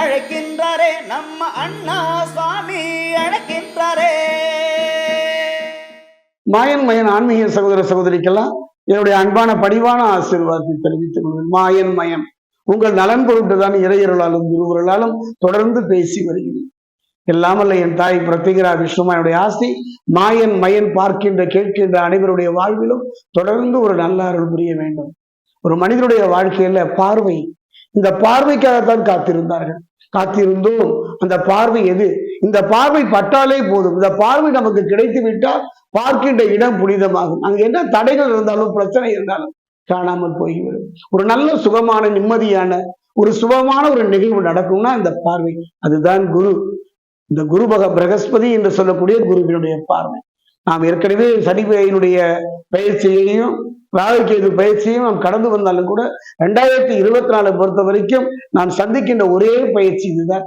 அழைக்கின்றாரே நம்ம அண்ணா சுவாமி அழைக்கின்றாரே. மாயன் மயன் ஆன்மீக சகோதர சகோதரிக்கெல்லாம் என்னுடைய அன்பான பணிவான ஆசீர்வாதத்தை தெரிவித்துக் கொள்வேன். மாயன் மயன் உங்கள் நலன் பொருட்டுதான் தான் குருவர்களாலும் தொடர்ந்து பேசி வருகிறேன். எல்லாமல்ல என் தாய் பிரத்திகரா விஷ்ணுமாயுடைய ஆசி மாயன் மயன் பார்க்கின்ற கேட்கின்ற அனைவருடைய வாழ்விலும் தொடர்ந்து ஒரு நல்ல அருள் புரிய வேண்டும். ஒரு மனிதனுடைய வாழ்க்கையில பார்வை இந்த பார்வைக்காகத்தான் காத்திருந்தார்கள். காத்திருந்தோம் அந்த பார்வை எது? இந்த பார்வை பட்டாலே போதும். இந்த பார்வை நமக்கு கிடைத்து விட்டால் பார்க்கின்ற இடம் புனிதமாகும். அங்க என்ன தடைகள் இருந்தாலும் பிரச்சனை இருந்தாலும் காணாமல் போய்விடும். ஒரு நல்ல சுகமான நிம்மதியான ஒரு சுகமான ஒரு நிகழ்வு நடக்கும்னா இந்த பார்வை. அதுதான் குரு. இந்த குரு பக பிரகஸ்பதி என்று சொல்லக்கூடிய குருவினுடைய பார்வை. நாம் ஏற்கனவே சனிபையினுடைய பயிற்சியையும் ராகுகேது பயிற்சியும் நாம் கடந்து வந்தாலும் கூட ரெண்டாயிரத்தி இருபத்தி நாலு பொறுத்த வரைக்கும் நாம் சந்திக்கின்ற ஒரே பயிற்சி இதுதான்.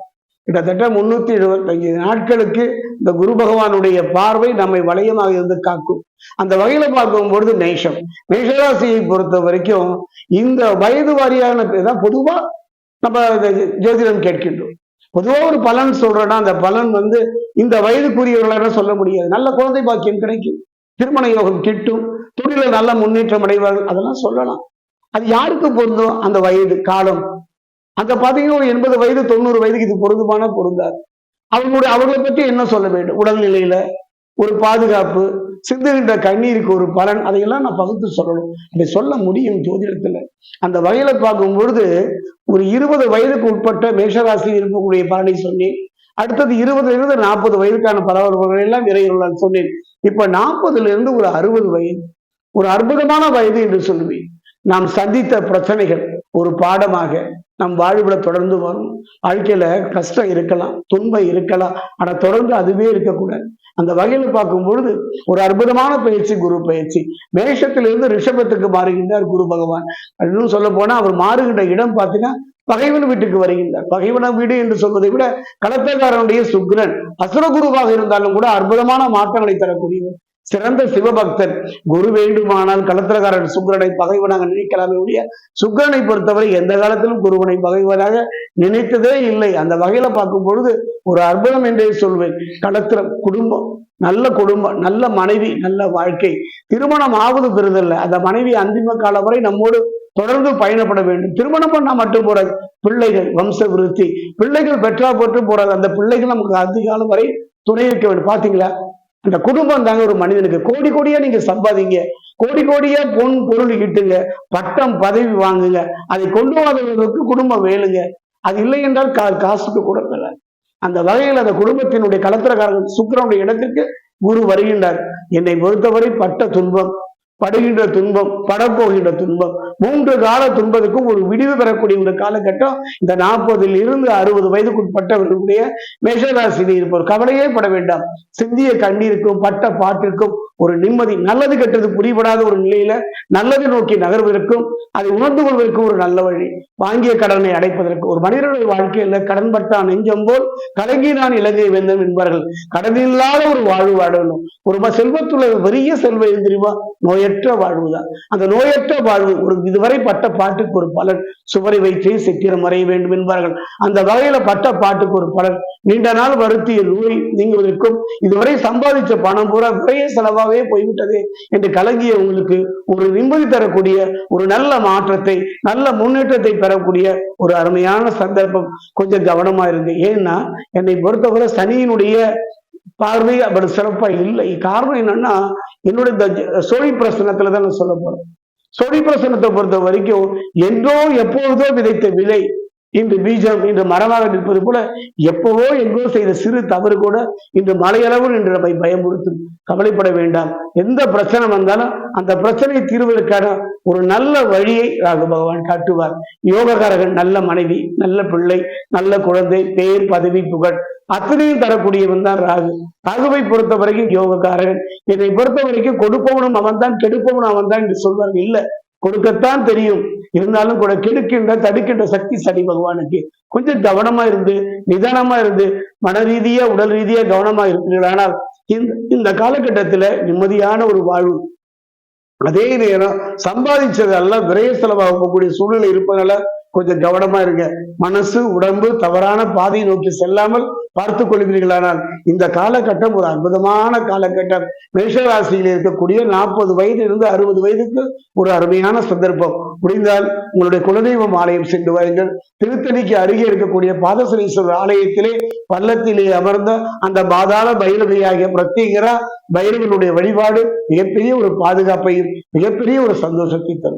கிட்டத்தட்ட முன்னூத்தி எழுபத்தஞ்சு நாட்களுக்கு இந்த குரு பகவானுடைய பார்வை நம்மை வளையமாக இருந்து காக்கும். அந்த வகையில பார்க்கும் பொழுது நேஷம் மேஷராசியை பொறுத்த வரைக்கும் இந்த வயது வாரியான தான் பொதுவா நம்ம ஜோதிடம் கேட்கின்றோம். பொதுவாக ஒரு பலன் சொல்றேன்னா அந்த பலன் வந்து இந்த வயதுக்குரியவர்களால சொல்ல முடியாது. நல்ல குழந்தை பாக்கியம் கிடைக்கும். திருமண யோகம் கிட்டும். தொழிலில் நல்ல முன்னேற்றம் அடைவார்கள். அதெல்லாம் சொல்லலாம். அது யாருக்கு பொருந்தும் அந்த வயது காலம். அந்த பார்த்தீங்கன்னா ஒரு எண்பது வயது தொண்ணூறு வயதுக்கு இது பொருந்துமான பொருந்தாது. அவங்களுடைய அவர்களை பற்றி என்ன சொல்ல வேண்டும்? உடல்நிலையில ஒரு பாதுகாப்பு சிந்துகின்ற கண்ணீருக்கு ஒரு பலன் அதையெல்லாம் நான் பகுத்து சொல்லணும். அப்படி சொல்ல முடியும் ஜோதிடத்துல. அந்த வகையில பார்க்கும் பொழுது ஒரு இருபது வயதுக்கு உட்பட்ட மேஷராசியில் இருக்கக்கூடிய பலனை சொன்னேன். அடுத்தது இருபதுல இருந்து நாற்பது வயதுக்கான பரவல்கள் எல்லாம் விரைவுள்ளான் சொன்னேன். இப்ப நாற்பதுல இருந்து ஒரு அறுபது வயது ஒரு அற்புதமான வயது என்று சொல்லுவேன். நாம் சந்தித்த பிரச்சனைகள் ஒரு பாடமாக நம் வாழ்வுல தொடர்ந்து வரும். வாழ்க்கையில கஷ்டம் இருக்கலாம் துன்பம் இருக்கலாம். ஆனா தொடர்ந்து அதுவே இருக்கக்கூடாது. அந்த வகையில பார்க்கும் பொழுது ஒரு அற்புதமான பயிற்சி குரு பயிற்சி. மேஷத்திலிருந்து ரிஷபத்துக்கு மாறுகின்றார் குரு பகவான். இன்னும் சொல்ல போனா அவர் மாறுகின்ற இடம் பார்த்தீங்கன்னா பகைவன் வீட்டுக்கு வருகின்றார். பகைவன வீடு என்று சொல்வதை விட கடத்தக்காரனுடைய சுக்ரன் அசுரகுருவாக இருந்தாலும் கூட அற்புதமான மாற்றங்களை தரக்கூடியவர். சிறந்த சிவபக்தன் குரு வேண்டுமானால் களத்திரகாரன் சுக்கிரனை பகைவனாக நினைக்கலாமே ஒழிய சுக்கிரனை பொறுத்தவரை எந்த காலத்திலும் குருவனை பகைவனாக நினைத்ததே இல்லை. அந்த வகையில பார்க்கும் பொழுது ஒரு அற்புதம் என்றே சொல்வேன். களத்திரம் குடும்பம் நல்ல குடும்பம் நல்ல மனைவி நல்ல வாழ்க்கை. திருமணம் ஆவது பெறுதல்ல அந்த மனைவி அந்திம காலம் வரை நம்மோடு தொடர்ந்து பயணப்பட வேண்டும். திருமணம் பண்ணா மட்டும் போறது. பிள்ளைகள் வம்ச விருத்தி. பிள்ளைகள் பெற்றா போட்டு போறது. அந்த பிள்ளைகள் நமக்கு அதிகாலம் வரை துணை இருக்க வேண்டும். பாத்தீங்களா? அந்த குடும்பம் தாங்க ஒரு மனிதனுக்கு. கோடி கோடியா நீங்க சம்பாதிங்க. கோடி கோடியா பொன் பொருள் கிட்டுங்க. பட்டம் பதவி வாங்குங்க. அதை கொண்டு வந்தவர்களுக்கு குடும்பம் வேணுங்க. அது இல்லை என்றால் கா காசுக்கு கூட பெறாது அந்த வகையில் அந்த குடும்பத்தினுடைய கலத்திரக்காரர்கள் சுக்கரனுடைய இடத்திற்கு குரு வருகின்றார். என்னை பொறுத்தவரை பட்ட துன்பம். படுகின்ற துன்பம் படப்போகின்ற துன்பம் மூன்று கால துன்பத்துக்கும் ஒரு விடிவு பெறக்கூடிய இந்த காலகட்டம் இந்த நாற்பதில் இருந்து அறுபது வயதுக்குட்பட்டவர்களுடைய மேஷராசியில் இருப்பவர் கவலையே பட வேண்டாம். சிந்திய கண்ணீருக்கும் பட்ட பாட்டிற்கும் ஒரு நிம்மதி நல்லது கெட்டது புரிபடாத ஒரு நிலையில நல்லது நோக்கி நகர்வதற்கும் அதை உணர்ந்து கொள்வதற்கும் ஒரு நல்ல வழி. வாங்கிய கடனை அடைப்பதற்கு. ஒரு மனிதனுடைய வாழ்க்கையில கடன்பட்டான் நெஞ்சம் போல் கலங்கினான் இலங்கை வேண்டும் என்பார்கள். கடன் இல்லாத ஒரு வாழ்வு வாழணும். ஒரு செல்வத்துள்ள பெரிய செல்வ தெரியுமா? நோயற்ற வாழ்வுதான். அந்த நோயற்ற வாழ்வு ஒரு இதுவரை பட்ட பாட்டுக்கு ஒரு பலன். சுவரை வைத்தே சித்திரம் மறைய வேண்டும் என்பார்கள். அந்த வகையில பட்ட பாட்டுக்கு ஒரு பலன். நீண்ட நாள் வருத்திய நோய் நீங்குவதற்கும் இதுவரை சம்பாதிச்ச பணம் பூரா விரைய செலவாகவே போய்விட்டதே என்று கலங்கிய உங்களுக்கு ஒரு நிம்மதி தரக்கூடிய ஒரு நல்ல மாற்றத்தை நல்ல முன்னேற்றத்தை பெறக்கூடிய ஒரு அருமையான சந்தர்ப்பம் கொஞ்சம் கவனமா இருக்கு ஏன்னா என்னை பொறுத்தவரை சனியினுடைய பார்வை அப்படி சிறப்பா இல்லை. காரணம் என்னன்னா என்னுடைய இந்த ஜ- சோழி பிரசனத்துல தான் நான் சொல்ல போறேன். சோழி பிரசனத்தை பொறுத்த வரைக்கும் என்றோ எப்பொழுதோ விதைத்த விலை இன்று பீஜம் இன்று மரமாக நிற்பது போல எப்பவோ எங்கோ செய்த சிறு தவறு கூட இன்று மலையளவு என்று நம்மை பயமுறுத்தும். கவலைப்பட வேண்டாம். எந்த பிரச்சனை வந்தாலும் அந்த பிரச்சனையை தீர்வதற்கான ஒரு நல்ல வழியை ராகு பகவான் காட்டுவார். யோகக்காரகன் நல்ல மனைவி நல்ல பிள்ளை நல்ல குழந்தை பேர் பதவி புகழ் அத்தனையும் தரக்கூடியவன் தான் ராகு. ராகுவை பொறுத்த வரைக்கும் யோகக்காரகன் என்னை பொறுத்த வரைக்கும் கொடுப்பவனும் அவன் தான் கெடுப்பவனும் அவன் தான் என்று சொல்வார்கள். இல்லை. கொடுக்கத்தான் தெரியும். இருந்தாலும் கூட கெடுக்கின்ற தடுக்கின்ற சக்தி சனி பகவானுக்கு கொஞ்சம் கவனமா இருந்து நிதானமா இருந்து மன ரீதியா உடல் ரீதியா கவனமா இருக்கிறீர்கள் ஆனால் இந்த இந்த காலகட்டத்துல நிம்மதியான ஒரு வாழ்வு. அதே நேரம் சம்பாதிச்சதெல்லாம் விரைய செலவாக போகக்கூடிய சூழ்நிலை இருப்பதனால கொஞ்சம் கவனமா இருங்க. மனசு உடம்பு தவறான பாதையை நோக்கி செல்லாமல் பார்த்து கொள்கிறீர்களானால் இந்த காலகட்டம் ஒரு அற்புதமான காலகட்டம். மேஷராசியில் இருக்கக்கூடிய நாற்பது வயது இருந்து அறுபது வயதுக்கு ஒரு அருமையான சந்தர்ப்பம். முடிந்தால் உங்களுடைய குலதெய்வம் ஆலயம் சென்று வாருங்கள். திருத்தணிக்கு அருகே இருக்கக்கூடிய பாதசனீஸ்வரர் ஆலயத்திலே பள்ளத்திலே அமர்ந்த அந்த பாதாள பைரவியாகிய பிரத்யேகரா பைரவனுடைய வழிபாடு மிகப்பெரிய ஒரு பாதுகாப்பையும் மிகப்பெரிய ஒரு சந்தோஷத்தை தரும்.